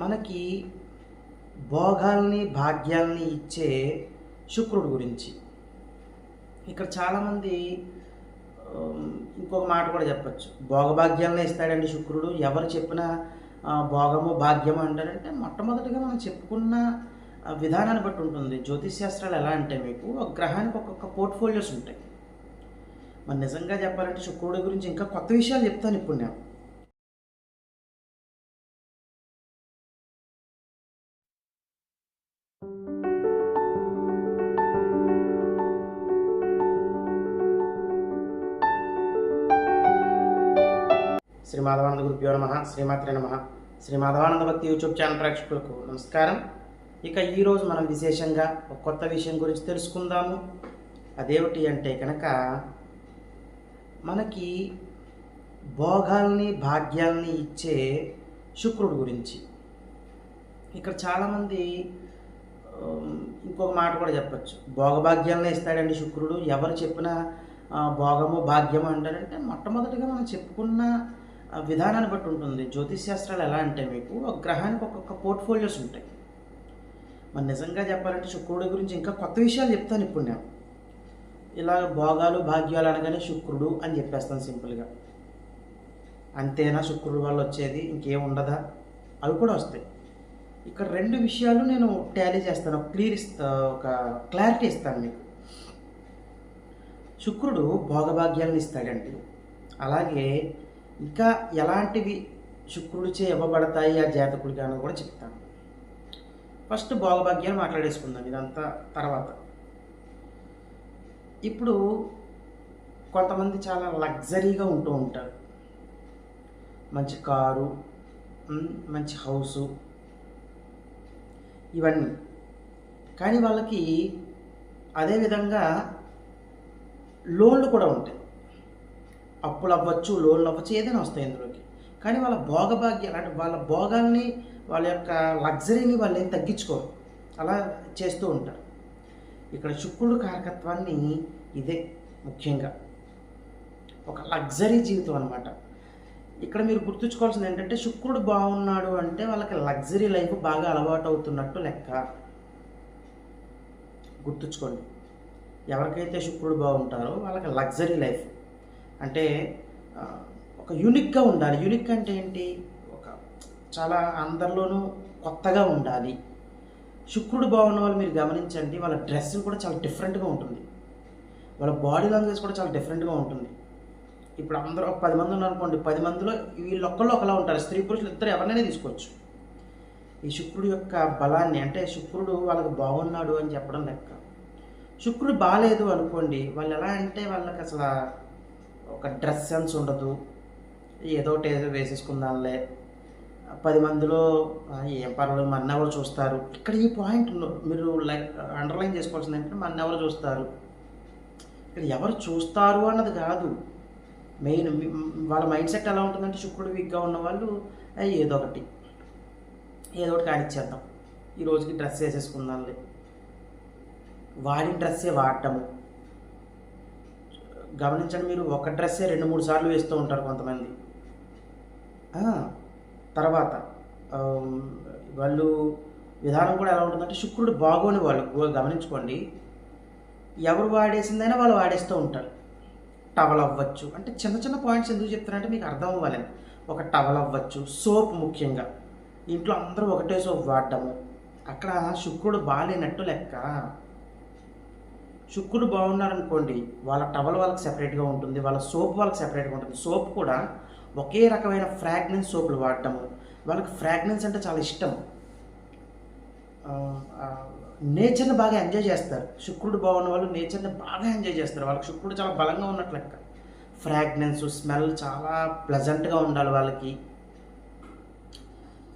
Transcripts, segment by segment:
మనకి భోగాల్ని భాగ్యాల్ని ఇచ్చే శుక్రుడు గురించి. ఇక్కడ చాలామంది ఇంకొక మాట కూడా చెప్పచ్చు. భోగభాగ్యాలనే ఇస్తాడండి శుక్రుడు. ఎవరు చెప్పినా భోగము భాగ్యము అంటారంటే మొట్టమొదటిగా మనం చెప్పుకున్న విధానాన్ని బట్టి ఉంటుంది. జ్యోతిష్ శాస్త్రాలు ఎలా అంటే మీకు ఒక గ్రహానికి ఒక్కొక్క పోర్ట్ఫోలియోస్ ఉంటాయి. మరి నిజంగా చెప్పాలంటే శుక్రుడి గురించి ఇంకా కొత్త విషయాలు చెప్తాను ఇప్పుడు నేను. శ్రీ మాధవానంద గురుభ్యో నమ శ్రీమాత్రే నమ. శ్రీ మాధవానంద భక్తి యూట్యూబ్ ఛానల్ ప్రేక్షకులకు నమస్కారం. ఇక ఈరోజు మనం విశేషంగా ఒక కొత్త విషయం గురించి తెలుసుకుందాము. అదేమిటి అంటే కనుక మనకి భోగాల్ని భాగ్యాల్ని ఇచ్చే శుక్రుడు గురించి. ఇక్కడ చాలామంది ఇంకొక మాట కూడా చెప్పచ్చు. భోగభాగ్యాలనే ఇస్తాడండి శుక్రుడు. ఎవరు చెప్పినా భోగము భాగ్యము అంటారంటే మొట్టమొదటిగా మనం చెప్పుకున్న విధానాన్ని బట్టి ఉంటుంది. జ్యోతిష్ శాస్త్రాలు ఎలా అంటే మీకు ఒక గ్రహానికి ఒక్కొక్క పోర్ట్ఫోలియోస్ ఉంటాయి. మరి నిజంగా చెప్పాలంటే శుక్రుడి గురించి ఇంకా కొత్త విషయాలు చెప్తాను ఇప్పుడు నేను. ఇలా భోగాలు భాగ్యాలు అనగానే శుక్రుడు అని చెప్పేస్తాను సింపుల్గా అంతేనా శుక్రుడు వల్ల వచ్చేది? ఇంకేం ఉండదా? అవి కూడా వస్తాయి. ఇక్కడ రెండు విషయాలు నేను టాలీ చేస్తాను. క్లియర్ ఇస్తా ఒక క్లారిటీ ఇస్తాను మీకు. శుక్రుడు భోగభాగ్యాలను ఇస్తాడండి. అలాగే ఇంకా ఎలాంటివి శుక్రుడిచే ఇవ్వబడతాయి ఆ జాతకుడికి అని కూడా చెప్తాను. ఫస్ట్ భోగభాగ్యాలు మాట్లాడేసుకుందాం ఇదంతా తర్వాత. ఇప్పుడు కొంతమంది చాలా లగ్జరీగా ఉంటూ ఉంటారు. మంచి కారు మంచి హౌసు ఇవన్నీ. కానీ వాళ్ళకి అదేవిధంగా లోన్లు కూడా ఉంటాయి. అప్పులు అవ్వచ్చు లోన్లు అవ్వచ్చు ఏదైనా వస్తాయి ఇందులోకి. కానీ వాళ్ళ భోగభాగ్యాలు అంటే వాళ్ళ భోగాల్ని వాళ్ళ యొక్క లగ్జరీని వాళ్ళు ఏం తగ్గించుకోరు. అలా చేస్తూ ఉంటారు. ఇక్కడ శుక్రుడు కారకత్వాన్ని ఇదే ముఖ్యంగా. ఒక లగ్జరీ జీవితం అనమాట ఇక్కడ మీరు గుర్తుంచుకోవాల్సింది ఏంటంటే శుక్రుడు బాగున్నాడు అంటే వాళ్ళకి లగ్జరీ లైఫ్ బాగా అలవాటు అవుతున్నట్టు లెక్క. గుర్తుంచుకోండి. ఎవరికైతే శుక్రుడు బాగుంటారో వాళ్ళకి లగ్జరీ లైఫ్. అంటే ఒక యూనిక్గా ఉండాలి. యూనిక్ అంటే ఏంటి? ఒక చాలా అందరిలోనూ కొత్తగా ఉండాలి. శుక్రుడు బాగున్న వాళ్ళు మీరు గమనించండి వాళ్ళ డ్రెస్ కూడా చాలా డిఫరెంట్గా ఉంటుంది. వాళ్ళ బాడీ లాంగ్వేజ్ కూడా చాలా డిఫరెంట్గా ఉంటుంది. ఇప్పుడు అందరూ ఒక పది మంది ఉన్నారనుకోండి పది మందిలో వీళ్ళొక్కళ్ళు ఒకలా ఉంటారు. స్త్రీ పురుషులు ఇద్దరు ఎవరినైనా తీసుకోవచ్చు. ఈ శుక్రుడు యొక్క బలాన్ని అంటే శుక్రుడు వాళ్ళకి బాగున్నాడు అని చెప్పడం లెక్క. శుక్రుడు బాగాలేదు అనుకోండి వాళ్ళు ఎలా అంటే వాళ్ళకి అసలు ఒక డ్రెస్ సెన్స్ ఉండదు. ఏదో ఒకటి ఏదో వేసేసుకుందాంలే. పది మందిలో ఏం పర్వాలేదు మన ఎవరు చూస్తారు. ఇక్కడ ఈ పాయింట్ మీరు లైక్ అండర్లైన్ చేసుకోవాల్సింది ఏంటంటే మన ఎవరు చూస్తారు? ఇక్కడ ఎవరు చూస్తారు అన్నది కాదు. మెయిన్ వాళ్ళ మైండ్ సెట్ ఎలా ఉంటుందంటే శుక్రుడు వీక్గా ఉన్న వాళ్ళు ఏదో ఒకటి. ఏదో ఒకటి కానిచ్చేద్దాం ఈ రోజుకి డ్రెస్ వేసేసుకుందాంలే. వాడిన డ్రెస్సే వాడటము. గమనించండి మీరు ఒక డ్రెస్సే రెండు మూడు సార్లు వేస్తూ ఉంటారు కొంతమంది. తర్వాత వాళ్ళు విధానం కూడా ఎలా ఉంటుందంటే శుక్రుడు బాగోని వాళ్ళు గమనించుకోండి. ఎవరు వాడేసిందైనా వాళ్ళు వాడేస్తూ ఉంటారు. టవల్ అవ్వచ్చు అంటే చిన్న చిన్న పాయింట్స్ ఎందుకు చెప్తారంటే మీకు అర్థం అవ్వాలని ఒక టవల్ అవ్వచ్చు సోప్ ముఖ్యంగా. ఇంట్లో అందరూ ఒకటే సోప్ వాడటము అక్కడ శుక్రుడు బాగాలేనట్టు లెక్క. శుక్రుడు బాగున్నారనుకోండి వాళ్ళ టవల్ వాళ్ళకి సెపరేట్గా ఉంటుంది వాళ్ళ సోప్ వాళ్ళకి సెపరేట్గా ఉంటుంది. సోప్ కూడా ఒకే రకమైన ఫ్రాగ్నెన్స్ సోపులు వాడటము. వాళ్ళకి ఫ్రాగ్నెన్స్ అంటే చాలా ఇష్టం. నేచర్ని బాగా ఎంజాయ్ చేస్తారు. శుక్రుడు బాగున్న వాళ్ళు నేచర్ని బాగా ఎంజాయ్ చేస్తారు. వాళ్ళకి శుక్రుడు చాలా బలంగా ఉన్నట్లు లెక్క. ఫ్రాగ్నెన్స్ స్మెల్ చాలా ప్లెజెంట్గా ఉండాలి వాళ్ళకి.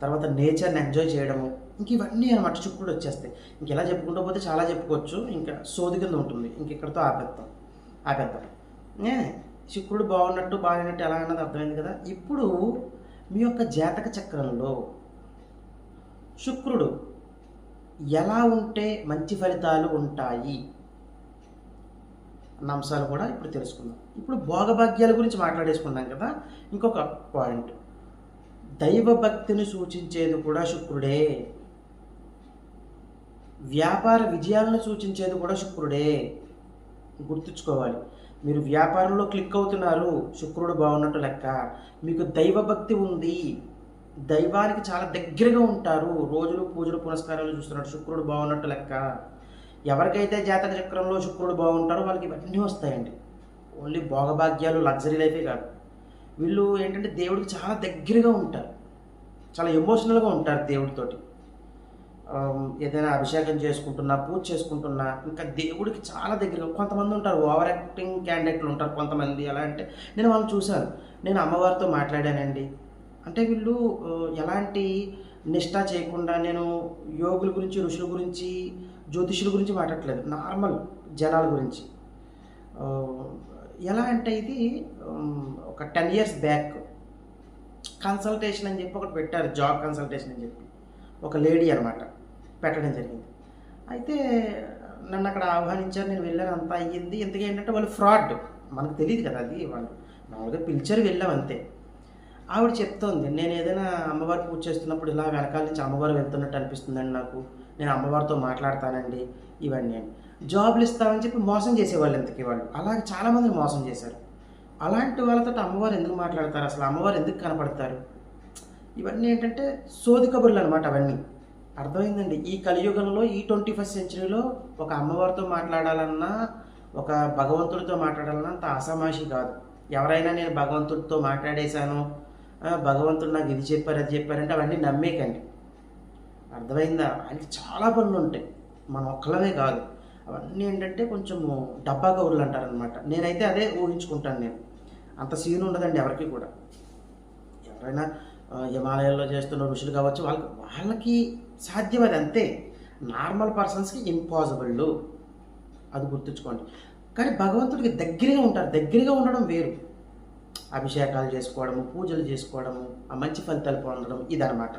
తర్వాత నేచర్ని ఎంజాయ్ చేయడము. ఇంక ఇవన్నీ అనమాట శుక్రుడు వచ్చేస్తాయి. ఇంక ఇలా చెప్పుకుంటూ పోతే చాలా చెప్పుకోవచ్చు. ఇంకా సోది కింద ఉంటుంది. ఇంక ఇక్కడితో ఆపేద్దాం. ఆపేద్దాం. ఏ శుక్రుడు బాగున్నట్టు బాగున్నట్టు ఎలా అన్నది అర్థమైంది కదా? ఇప్పుడు మీ యొక్క జాతక చక్రంలో శుక్రుడు ఎలా ఉంటే మంచి ఫలితాలు ఉంటాయి? అన్న అంశాలు కూడా ఇప్పుడు తెలుసుకుందాం. ఇప్పుడు భోగభాగ్యాల గురించి మాట్లాడేసుకుందాం కదా? ఇంకొక పాయింట్. దైవభక్తిని సూచించేది కూడా శుక్రుడే. వ్యాపార విజయాలను సూచించేది కూడా శుక్రుడే. గుర్తుంచుకోవాలి. మీరు వ్యాపారంలో క్లిక్ అవుతున్నారు శుక్రుడు బాగున్నట్టు లెక్క. మీకు దైవభక్తి ఉంది. దైవానికి చాలా దగ్గరగా ఉంటారు. రోజులు పూజలు పునస్కారాలు చూస్తున్నారు శుక్రుడు బాగున్నట్టు లెక్క. ఎవరికైతే జాతక చక్రంలో శుక్రుడు బాగుంటారో వాళ్ళకి ఇవన్నీ వస్తాయండి. ఓన్లీ భోగభాగ్యాలు లగ్జరీ లైఫే కాదు. వీళ్ళు ఏంటంటే దేవుడికి చాలా దగ్గరగా ఉంటారు. చాలా ఎమోషనల్గా ఉంటారు దేవుడితోటి ఏదైనా అభిషేకం చేసుకుంటున్నా పూజ చేసుకుంటున్నా ఇంకా దేవుడికి చాలా దగ్గరగా కొంతమంది ఉంటారు ఓవర్ యాక్టింగ్ క్యాండిడేట్లు ఉంటారు కొంతమంది. ఎలా అంటే నేను వాళ్ళని చూశాను. నేను అమ్మవారితో మాట్లాడానండి. అంటే వీళ్ళు ఎలాంటి నిష్ఠ చేయకుండా నేను యోగుల గురించి ఋషుల గురించి జ్యోతిషుల గురించి మాట్లాడలేదు నార్మల్ జనాల గురించి. ఎలా అంటే ఇది ఒక టెన్ ఇయర్స్ బ్యాక్ కన్సల్టేషన్ అని చెప్పి ఒకటి పెట్టారు జాబ్ కన్సల్టేషన్ అని చెప్పి. ఒక లేడీ అనమాట. పెట్టడం జరిగింది. అయితే నన్ను అక్కడ ఆహ్వానించారు నేను వెళ్ళాను అంతా అయ్యింది. ఇంతకీ ఏంటంటే వాళ్ళు ఫ్రాడ్. మనకు తెలియదు కదా అది వాళ్ళు. మామూలుగా పిలిచారు వెళ్ళాం అంతే. ఆవిడ చెప్తోంది నేను ఏదైనా అమ్మవారి పూజ చేస్తున్నప్పుడు ఇలా వెనకాల నుంచి అమ్మవారు వెళ్తున్నట్టు అనిపిస్తుందండి నాకు. నేను అమ్మవారితో మాట్లాడతానండి ఇవన్నీ అని. జాబ్లు ఇస్తామని చెప్పి మోసం చేసేవాళ్ళు ఇంతకీ వాళ్ళు. అలాగే చాలామంది మోసం చేశారు. అలాంటి వాళ్ళతో అమ్మవారు ఎందుకు మాట్లాడతారు? అసలు అమ్మవారు ఎందుకు కనపడతారు? ఇవన్నీ ఏంటంటే సోది కబుర్లు అనమాట అవన్నీ. అర్థమైందండి. ఈ కలియుగంలో ఈ ట్వంటీ ఫస్ట్ సెంచరీలో ఒక అమ్మవారితో మాట్లాడాలన్నా ఒక భగవంతుడితో మాట్లాడాలన్నా అంత ఆసామాషి కాదు. ఎవరైనా నేను భగవంతుడితో మాట్లాడేశాను భగవంతుడు నాకు ఇది చెప్పారు అది చెప్పారంటే అవన్నీ నమ్మేకండి. అర్థమైందా? అంటే చాలా పనులు ఉంటాయి. మనం ఒక్కలమే కాదు. అవన్నీ ఏంటంటే కొంచెము డబ్బా కౌరులు అంటారనమాట నేనైతే అదే ఊహించుకుంటాను నేను. అంత సీన్ ఉండదండి ఎవరికి కూడా. ఎవరైనా హిమాలయాల్లో చేస్తున్న ఋషులు కావచ్చు వాళ్ళకి వాళ్ళకి సాధ్యం అది అంతే నార్మల్ పర్సన్స్కి ఇంపాసిబుల్. అది గుర్తుంచుకోండి. కానీ భగవంతుడికి దగ్గరగా ఉంటారు. దగ్గరగా ఉండడం వేరు. అభిషేకాలు చేసుకోవడము పూజలు చేసుకోవడము ఆ మంచి ఫలితాలు పొందడం ఇదనమాట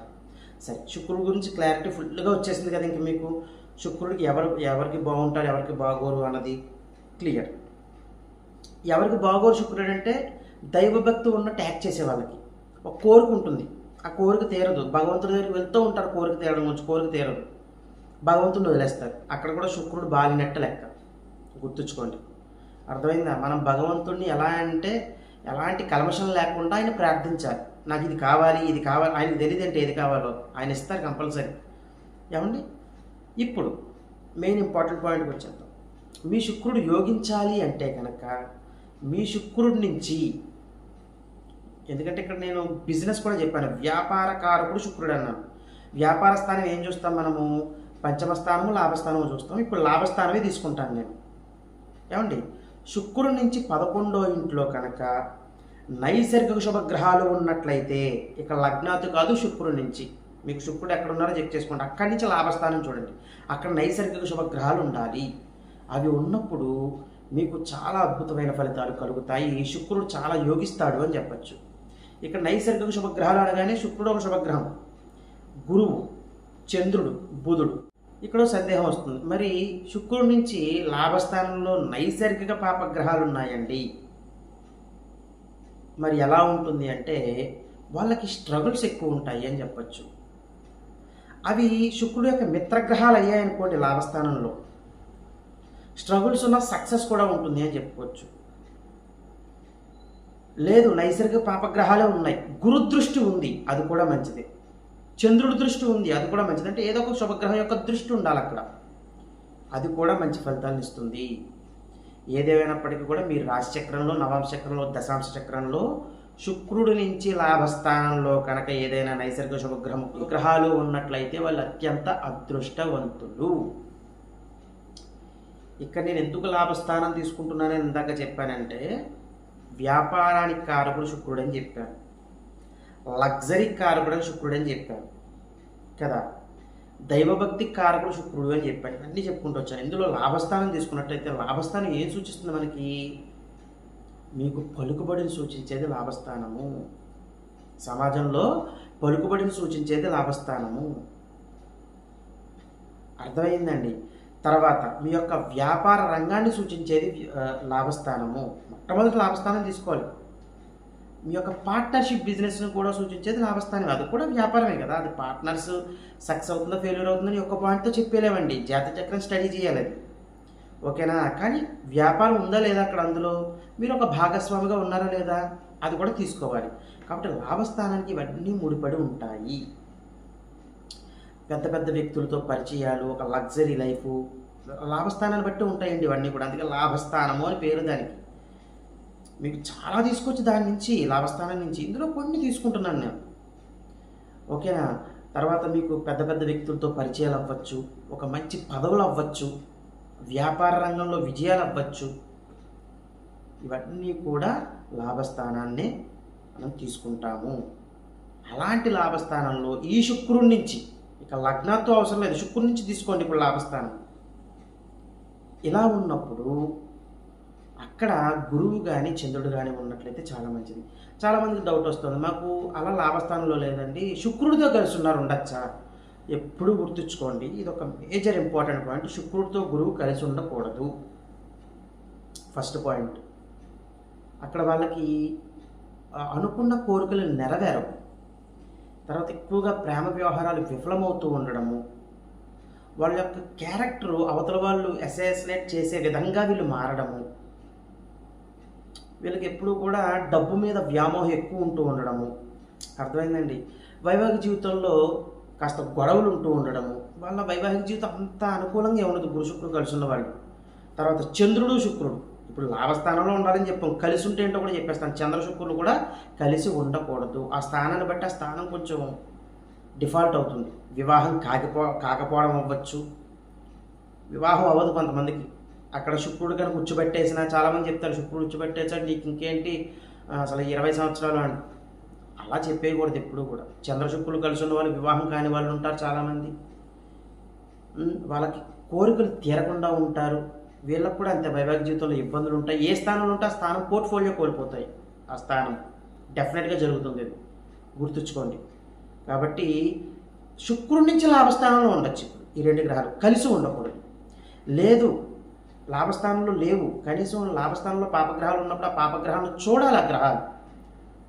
సరే శుక్రుడి గురించి క్లారిటీ ఫుల్గా వచ్చేసింది కదా ఇంక మీకు. శుక్రుడికి ఎవరు ఎవరికి బాగుంటారు ఎవరికి బాగోరు అన్నది క్లియర్. ఎవరికి బాగోరు శుక్రుడు అంటే దైవభక్తి ఉన్న ట్యాగ్ చేసే వాళ్ళకి. ఒక కోరిక ఉంటుంది. ఆ కోరిక తీరదు. భగవంతుడి దగ్గరికి వెళ్తూ ఉంటారు కోరిక తీరడం గురించి కోరిక తీరదు. భగవంతుడిని వదిలేస్తారు. అక్కడ కూడా శుక్రుడు బాలినట్టు లెక్క. గుర్తుంచుకోండి. అర్థమైందా? మనం భగవంతుడిని ఎలా అంటే ఎలాంటి కల్మషం లేకుండా ఆయన ప్రార్థించాలి. నాకు ఇది కావాలి ఇది కావాలి ఆయనకు తెలియదు అంటే ఏది కావాలో ఆయన ఇస్తారు కంపల్సరీ. ఏమండి? ఇప్పుడు మెయిన్ ఇంపార్టెంట్ పాయింట్కి వచ్చేద్దాం. మీ శుక్రుడు యోగించాలి అంటే కనుక మీ శుక్రుడి నుంచి ఎందుకంటే ఇక్కడ నేను బిజినెస్ కూడా చెప్పాను. వ్యాపార కారకుడు శుక్రుడు అన్నాను. వ్యాపార స్థానం ఏం చూస్తాం మనము? పంచమ స్థానము లాభస్థానము చూస్తాం. ఇప్పుడు లాభస్థానమే తీసుకుంటాను నేను. ఏమండి? శుక్రుడి నుంచి పదకొండో ఇంట్లో కనుక నైసర్గిక శుభగ్రహాలు ఉన్నట్లయితే ఇక లగ్నాతు కాదు శుక్రుడి నుంచి. మీకు శుక్రుడు ఎక్కడ ఉన్నారో చెక్ చేసుకోండి. అక్కడి నుంచి లాభస్థానం చూడండి. అక్కడ నైసర్గిక శుభగ్రహాలు ఉండాలి. అవి ఉన్నప్పుడు మీకు చాలా అద్భుతమైన ఫలితాలు కలుగుతాయి. శుక్రుడు చాలా యోగిస్తాడు అని చెప్పచ్చు. ఇక్కడ నైసర్గిక శుభగ్రహాలు అనగానే శుక్రుడు ఒక శుభగ్రహం. గురువు చంద్రుడు బుధుడు. ఇక్కడ సందేహం వస్తుంది. మరి శుక్రుడి నుంచి లాభస్థానంలో నైసర్గిక పాపగ్రహాలు ఉన్నాయండి. మరి ఎలా ఉంటుంది అంటే వాళ్ళకి స్ట్రగుల్స్ ఎక్కువ ఉంటాయి అని చెప్పచ్చు. అవి శుక్రుడు యొక్క మిత్రగ్రహాలు అయ్యాయనుకోండి లాభస్థానంలో. స్ట్రగుల్స్ ఉన్న సక్సెస్ కూడా ఉంటుంది అని చెప్పుకోవచ్చు. లేదు నైసర్గిక పాపగ్రహాలే ఉన్నాయి. గురుదృష్టి ఉంది అది కూడా మంచిదే. చంద్రుడి దృష్టి ఉంది అది కూడా మంచిది. అంటే ఏదో ఒక శుభగ్రహం యొక్క దృష్టి ఉండాలి అక్కడ. అది కూడా మంచి ఫలితాలను ఇస్తుంది. ఏదేమైనప్పటికీ కూడా మీరు రాశి చక్రంలో నవాంశ చక్రంలో దశాంశ చక్రంలో శుక్రుడి నుంచి లాభస్థానంలో కనుక ఏదైనా నైసర్గిక శుభగ్రహం గ్రహాలు ఉన్నట్లయితే వాళ్ళు అత్యంత అదృష్టవంతులు. ఇక్కడ నేను ఎందుకు లాభస్థానం తీసుకుంటున్నానని ఇందాక చెప్పానంటే వ్యాపారానికి కారకుడు శుక్రుడు అని చెప్పాను లగ్జరీ కారకుడు అని శుక్రుడు అని చెప్పాను కదా? దైవభక్తి కారకుడు శుక్రుడు అని చెప్పాను ఇవన్నీ చెప్పుకుంటూ వచ్చాను. ఇందులో లాభస్థానం తీసుకున్నట్టయితే లాభస్థానం ఏం సూచిస్తుంది మనకి? మీకు పలుకుబడిని సూచించేది లాభస్థానము. సమాజంలో పలుకుబడిని సూచించేది లాభస్థానము. అర్థమైందండి? తర్వాత మీ యొక్క వ్యాపార రంగాన్ని సూచించేది లాభస్థానము. మొట్టమొదటి లాభస్థానం తీసుకోవాలి. మీ యొక్క పార్ట్నర్షిప్ బిజినెస్ను కూడా సూచించేది లాభస్థానం అది కూడా వ్యాపారమే కదా. అది పార్ట్నర్స్ సక్సెస్ అవుతుందో ఫెయిల్యూర్ అవుతుందని ఒక పాయింట్తో చెప్పేలేమండి జాత చక్రం స్టడీ చేయాలి అది. ఓకేనా? కానీ వ్యాపారం ఉందా లేదా అక్కడ అందులో? మీరు ఒక భాగస్వామిగా ఉన్నారా లేదా? అది కూడా తీసుకోవాలి. కాబట్టి లాభస్థానానికి ఇవన్నీ ముడిపడి ఉంటాయి. పెద్ద పెద్ద వ్యక్తులతో పరిచయాలు ఒక లగ్జరీ లైఫ్ లాభస్థానాన్ని బట్టి ఉంటాయండి ఇవన్నీ కూడా. అందుకే లాభస్థానము అని పేరు దానికి. మీకు చాలా తీసుకొచ్చి దాని నుంచి లాభస్థానం నుంచి ఇందులో కొన్ని తీసుకుంటున్నాను నేను. ఓకేనా? తర్వాత మీకు పెద్ద పెద్ద వ్యక్తులతో పరిచయాలు అవ్వచ్చు ఒక మంచి పదవులు అవ్వచ్చు వ్యాపార రంగంలో విజయాలు అవ్వచ్చు. ఇవన్నీ కూడా లాభస్థానాన్ని మనం తీసుకుంటాము. అలాంటి లాభస్థానంలో ఈ శుక్రుడి నుంచి ఇక లగ్నంతో అవసరం లేదు. శుక్రుడి నుంచి తీసుకోండి ఇప్పుడు లాభస్థానం. ఇలా ఉన్నప్పుడు అక్కడ గురువు కానీ చంద్రుడు కానీ ఉన్నట్లయితే చాలా మంచిది. చాలామందికి డౌట్ వస్తుంది. మాకు అలా లాభస్థానంలో లేదండి. శుక్రుడితో కలిసి ఉన్నారు ఉండొచ్చా? ఎప్పుడు గుర్తుంచుకోండి. ఇది ఒక మేజర్ ఇంపార్టెంట్ పాయింట్ శుక్రుడితో గురువు కలిసి ఉండకూడదు. ఫస్ట్ పాయింట్ అక్కడ వాళ్ళకి అనుకున్న కోరికలు నెరవేరవు. తర్వాత ఎక్కువగా ప్రేమ వ్యవహారాలు విఫలమవుతూ ఉండడము. వాళ్ళ యొక్క క్యారెక్టర్ అవతల వాళ్ళు అసాసినేట్ చేసే విధంగా వీళ్ళు మారడము. వీళ్ళకి ఎప్పుడూ కూడా డబ్బు మీద వ్యామోహం ఎక్కువ ఉంటూ ఉండడము. అర్థమైందండి? వైవాహిక జీవితంలో కాస్త గొడవలు ఉంటూ ఉండడము. వాళ్ళ వైవాహిక జీవితం అంత అనుకూలంగా ఉండదు గురు శుక్రుడు కలిసి ఉన్న వాళ్ళు తర్వాత చంద్రుడు శుక్రుడు. ఇప్పుడు లాభస్థానంలో ఉండాలని చెప్పాం. కలిసి ఉంటే ఏంటో కూడా చెప్పేస్తాను. చంద్ర శుక్రులు కూడా కలిసి ఉండకూడదు. ఆ స్థానాన్ని బట్టి ఆ స్థానం కొంచెం డిఫాల్ట్ అవుతుంది. వివాహం కాకపో కాకపోవడం అవ్వచ్చు. వివాహం అవ్వదు కొంతమందికి. అక్కడ శుక్రుడు కనుక ఉచ్చుపెట్టేసినా చాలామంది చెప్తారు శుక్రుడు ఉచ్చుపెట్టేసాడు నీకు ఇంకేంటి? అసలు ఇరవై సంవత్సరాలు అని. అలా చెప్పేయకూడదు ఎప్పుడు కూడా. చంద్రశుక్రులు కలిసి ఉన్న వాళ్ళు వివాహం కాని వాళ్ళు ఉంటారు చాలామంది. వాళ్ళకి కోరికలు తీరకుండా ఉంటారు. వీళ్ళకు కూడా అంతే వైవాహిక జీవితంలో ఇబ్బందులు ఉంటాయి. ఏ స్థానంలో ఉంటే ఆ స్థానం పోర్ట్ఫోలియో కోల్పోతాయి. ఆ స్థానం డెఫినెట్గా జరుగుతుంది ఇది గుర్తుంచుకోండి. కాబట్టి శుక్రుడి నుంచి లాభస్థానంలో ఉండొచ్చు. ఇప్పుడు ఈ రెండు గ్రహాలు కలిసి ఉండకూడదు. లేదు లాభస్థానంలో లేవు. కనీసం లాభస్థానంలో పాపగ్రహాలు ఉన్నప్పుడు ఆ పాపగ్రహాలను చూడాలి ఆ గ్రహాలు.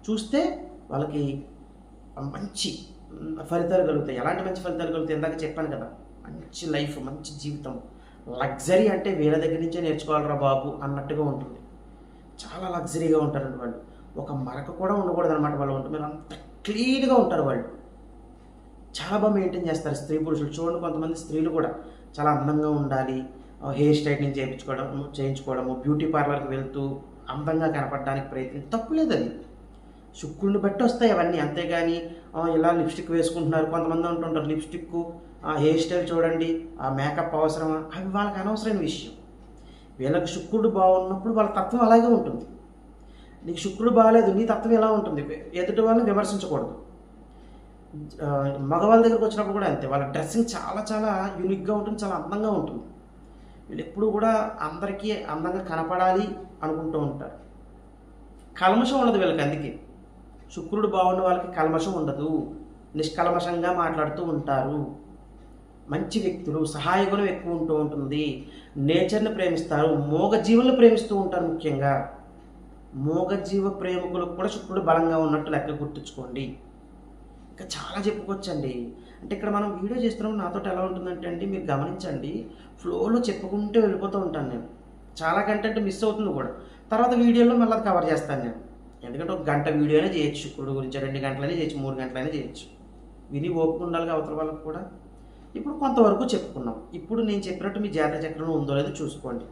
చూస్తే వాళ్ళకి మంచి ఫలితాలు కలుగుతాయి. ఎలాంటి మంచి ఫలితాలు కలుగుతాయి? ఇందాక చెప్పాను కదా మంచి లైఫ్ మంచి జీవితం. లగ్జరీ అంటే వీళ్ళ దగ్గర నుంచే నేర్చుకోవాలరా బాబు అన్నట్టుగా ఉంటుంది. చాలా లగ్జరీగా ఉంటారండి వాళ్ళు. ఒక మరక కూడా ఉండకూడదు అనమాట వాళ్ళు ఉంటుంది మీరు అంత క్లీన్గా ఉంటారు వాళ్ళు. చాలా బాగా మెయింటైన్ చేస్తారు స్త్రీ పురుషులు. చూడండి కొంతమంది స్త్రీలు కూడా చాలా అందంగా ఉండాలి హెయిర్ స్ట్రైట్నింగ్ చేయించుకోవడం చేయించుకోవడము బ్యూటీ పార్లర్కి వెళ్తూ అందంగా కనపడడానికి ప్రయత్నం. తప్పులేదు అది. శుక్రుని బట్టి వస్తాయి అవన్నీ. అంతేగాని ఇలా లిప్స్టిక్ వేసుకుంటున్నారు. కొంతమంది ఉంటుంటారు లిప్స్టిక్ ఆ హెయిర్ స్టైల్ చూడండి ఆ మేకప్ అవసరమా? అవి వాళ్ళకి అనవసరమైన విషయం. వీళ్ళకి శుక్రుడు బాగున్నప్పుడు వాళ్ళ తత్వం అలాగే ఉంటుంది. నీకు శుక్రుడు బాగాలేదు నీ తత్వం ఎలా ఉంటుంది? ఎదుటి వాళ్ళని విమర్శించకూడదు. మగవాళ్ళ దగ్గరకు వచ్చినప్పుడు కూడా అంతే. వాళ్ళ డ్రెస్సింగ్ చాలా చాలా యూనిక్గా ఉంటుంది చాలా అందంగా ఉంటుంది. వీళ్ళు ఎప్పుడు కూడా అందరికీ అందంగా కనపడాలి అనుకుంటూ ఉంటారు. కల్మషం ఉండదు వీళ్ళకి అందుకే. శుక్రుడు బాగున్న వాళ్ళకి కల్మషం ఉండదు. నిష్కల్మషంగా మాట్లాడుతూ ఉంటారు. మంచి వ్యక్తులు సహాయ గుణం ఎక్కువ ఉంటూ ఉంటుంది నేచర్ని ప్రేమిస్తారు మూగజీవులను ప్రేమిస్తూ ఉంటారు ముఖ్యంగా. మూగజీవ ప్రేమికులకు కూడా శుక్రుడు బలంగా ఉన్నట్టు లెక్క గుర్తుంచుకోండి. ఇంకా చాలా చెప్పుకోవచ్చండి. అంటే ఇక్కడ మనం వీడియో చేస్తున్నప్పుడు నాతో ఎలా ఉంటుందంటే అండి మీరు గమనించండి. ఫ్లోలో చెప్పుకుంటూ వెళ్ళిపోతూ ఉంటాను నేను. చాలా కంటెంట్ మిస్ అవుతుంది కూడా. తర్వాత వీడియోలో మళ్ళీ అది కవర్ చేస్తాను నేను. ఎందుకంటే ఒక గంట వీడియోనే చేయొచ్చు. శుక్రుడు గురించి రెండు గంటలనే చేయొచ్చు మూడు గంటలనే చేయొచ్చు. విని ఓపిక ఉండాలి అవతల వాళ్ళకి కూడా. ఇప్పుడు కొంతవరకు చెప్పుకున్నాం. ఇప్పుడు నేను చెప్పినట్టు మీ జాతక చక్రంలో ఉందో లేదో చూసుకోండి.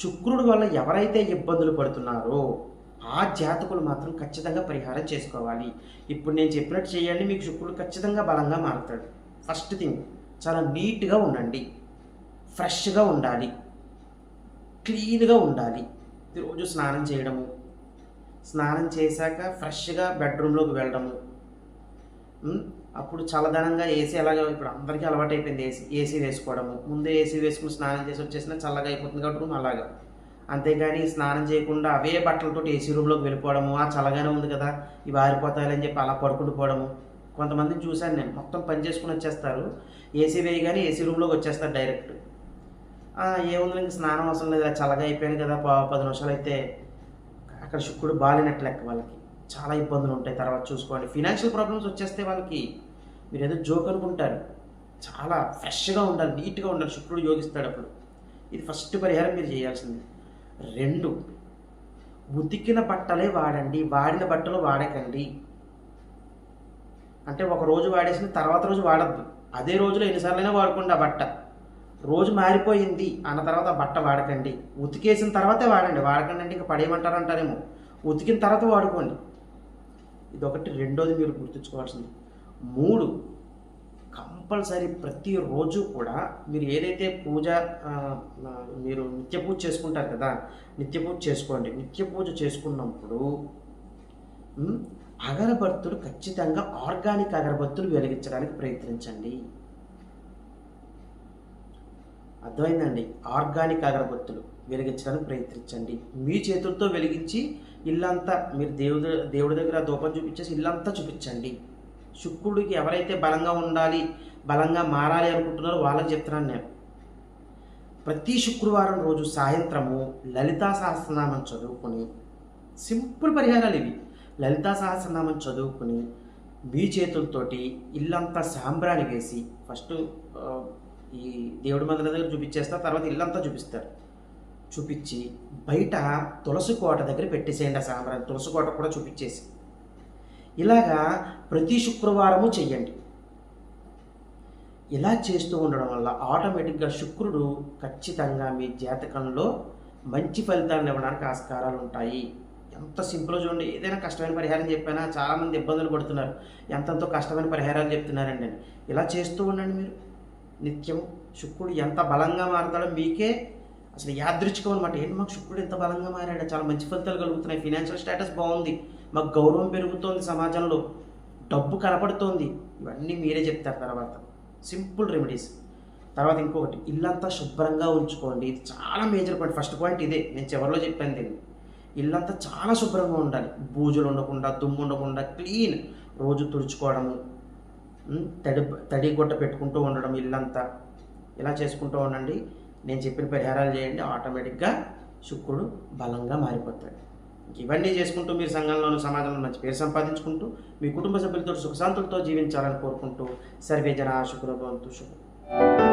శుక్రుడు వల్ల ఎవరైతే ఇబ్బందులు పడుతున్నారో ఆ జాతకులు మాత్రం ఖచ్చితంగా పరిహారం చేసుకోవాలి. ఇప్పుడు నేను చెప్పినట్టు చేయండి మీకు శుక్రుడు ఖచ్చితంగా బలంగా మారుతాడు. ఫస్ట్ థింగ్ చాలా నీట్గా ఉండండి. ఫ్రెష్గా ఉండాలి. క్లీన్గా ఉండాలి. రోజు స్నానం చేయడము. స్నానం చేశాక ఫ్రెష్గా బెడ్రూమ్లోకి వెళ్ళడము. అప్పుడు చల్లదనంగా ఏసీ అలాగే ఇప్పుడు అందరికీ అలవాటు అయిపోయింది ఏసీ ఏసీ వేసుకోవడము. ముందే ఏసీ వేసుకుని స్నానం చేసి వచ్చేసినా చల్లగా అయిపోతుంది కాబట్టి రూమ్ అలాగా. అంతేగాని స్నానం చేయకుండా అవే బట్టలతో ఏసీ రూమ్లోకి వెళ్ళిపోవడము ఆ చల్లగానే ఉంది కదా ఇవి ఆరిపోతాయని చెప్పి అలా పడుకుంటూ పోవడము. కొంతమందిని చూశాను నేను మొత్తం పని చేసుకుని వచ్చేస్తారు. ఏసీ వేయగానే ఏసీ రూమ్లోకి వచ్చేస్తారు డైరెక్ట్. ఏముంది ఇంక స్నానం అవసరం లేదు చల్లగా అయిపోయాను కదా పది నిమిషాలు అయితే అక్కడ శుక్రుడు బాలినట్లు లెక్క వాళ్ళకి. చాలా ఇబ్బందులు ఉంటాయి. తర్వాత చూసుకోండి. ఫినాన్షియల్ ప్రాబ్లమ్స్ వచ్చేస్తే వాళ్ళకి మీరు ఏదో జోక్ అనుకుంటారు. చాలా ఫ్రెష్గా ఉండాలి నీట్గా ఉండాలి. శుక్రుడు యోగిస్తాడు అప్పుడు. ఇది ఫస్ట్ పరిహారం మీరు చేయాల్సింది. రెండు ఉతికిన బట్టలే వాడండి. వాడిన బట్టలు వాడకండి. అంటే ఒక రోజు వాడేసిన తర్వాత రోజు వాడద్దు. అదే రోజులో ఎన్నిసార్లైనా వాడుకోండి ఆ బట్ట. రోజు మారిపోయింది అన్న తర్వాత బట్ట వాడకండి. ఉతికేసిన తర్వాతే వాడండి. వాడకండి అంటే ఇంకా పడేయమంటారు అంటారేమో ఉతికిన తర్వాత వాడుకోండి. ఇదొకటి. రెండోది మీరు గుర్తుంచుకోవాల్సింది. మూడు కంపల్సరీ ప్రతిరోజు కూడా మీరు ఏదైతే పూజ మీరు నిత్య పూజ చేసుకుంటారు కదా నిత్య పూజ చేసుకోండి. నిత్య పూజ చేసుకున్నప్పుడు అగరబత్తులు ఖచ్చితంగా ఆర్గానిక్ అగరబత్తులు వెలిగించడానికి ప్రయత్నించండి. అర్థమైందండి? ఆర్గానిక్ అగరబత్తులు వెలిగించడానికి ప్రయత్నించండి. మీ చేతులతో వెలిగించి ఇల్లంతా మీరు దేవుడు దేవుడి దగ్గర దూపం చూపించేసి ఇల్లంతా చూపించండి. శుక్రుడికి ఎవరైతే బలంగా ఉండాలి బలంగా మారాలి అనుకుంటున్నారో వాళ్ళకి చెప్తున్నాను నేను. ప్రతి శుక్రవారం రోజు సాయంత్రము లలితా సహస్రనామం చదువుకొని సింపుల్ పరిహారాలు ఇవి. లలితా సహస్రనామం చదువుకుని మీ చేతులతోటి ఇల్లంతా సాంబ్రాణి వేసి ఫస్ట్ ఈ దేవుడి మందిరం దగ్గర చూపించేస్తారు తర్వాత ఇల్లంతా చూపిస్తారు. చూపించి బయట తులసి కోట దగ్గర పెట్టేసేయండి ఆ సాంబ్రాన్ని తులసి కోట కూడా చూపించేసి. ఇలాగా ప్రతి శుక్రవారము చెయ్యండి. ఇలా చేస్తూ ఉండడం వల్ల ఆటోమేటిక్గా శుక్రుడు ఖచ్చితంగా మీ జాతకంలో మంచి ఫలితాలను ఇవ్వడానికి ఆస్కారాలు ఉంటాయి. ఎంత సింపుల్ చూడండి ఏదైనా కష్టమైన పరిహారం చెప్పినా? చాలామంది ఇబ్బందులు పడుతున్నారు. ఎంతెంతో కష్టమైన పరిహారాలు చెప్తున్నారండి నేను ఇలా చేస్తూ ఉండండి మీరు. నిత్యం శుక్రుడు ఎంత బలంగా మారుతాడో మీకే అసలు యాదృచ్ఛికం అనమాట ఏంటి మాకు శుక్రుడు ఎంత బలంగా మారాడు? చాలా మంచి ఫలితాలు కలుగుతున్నాయి. ఫినాన్షియల్ స్టేటస్ బాగుంది. మాకు గౌరవం పెరుగుతోంది సమాజంలో. డబ్బు కనపడుతోంది. ఇవన్నీ మీరే చెప్తారు తర్వాత. సింపుల్ రెమెడీస్ తర్వాత ఇంకొకటి ఇల్లంతా శుభ్రంగా ఉంచుకోండి. ఇది చాలా మేజర్ పాయింట్ ఫస్ట్ పాయింట్ ఇదే. నేను చివరిలో చెప్పాను దీన్ని. ఇల్లంతా చాలా శుభ్రంగా ఉండాలి. బూజులు ఉండకుండా దుమ్ము ఉండకుండా క్లీన్ రోజు తుడుచుకోవడము తడి తడి గుట్ట పెట్టుకుంటూ ఉండడం ఇల్లంతా. ఇలా చేసుకుంటూ ఉండండి. నేను చెప్పిన పరిహారాలు చేయండి ఆటోమేటిక్గా శుక్రుడు బలంగా మారిపోతాడు. ఇవన్నీ చేసుకుంటూ మీరు సంఘంలోనూ సమాజంలో మంచి పేరు సంపాదించుకుంటూ మీ కుటుంబ సభ్యులతో సుఖశాంతులతో జీవించాలని కోరుకుంటూ సర్వే జన శుక్రభవంతు శుభం.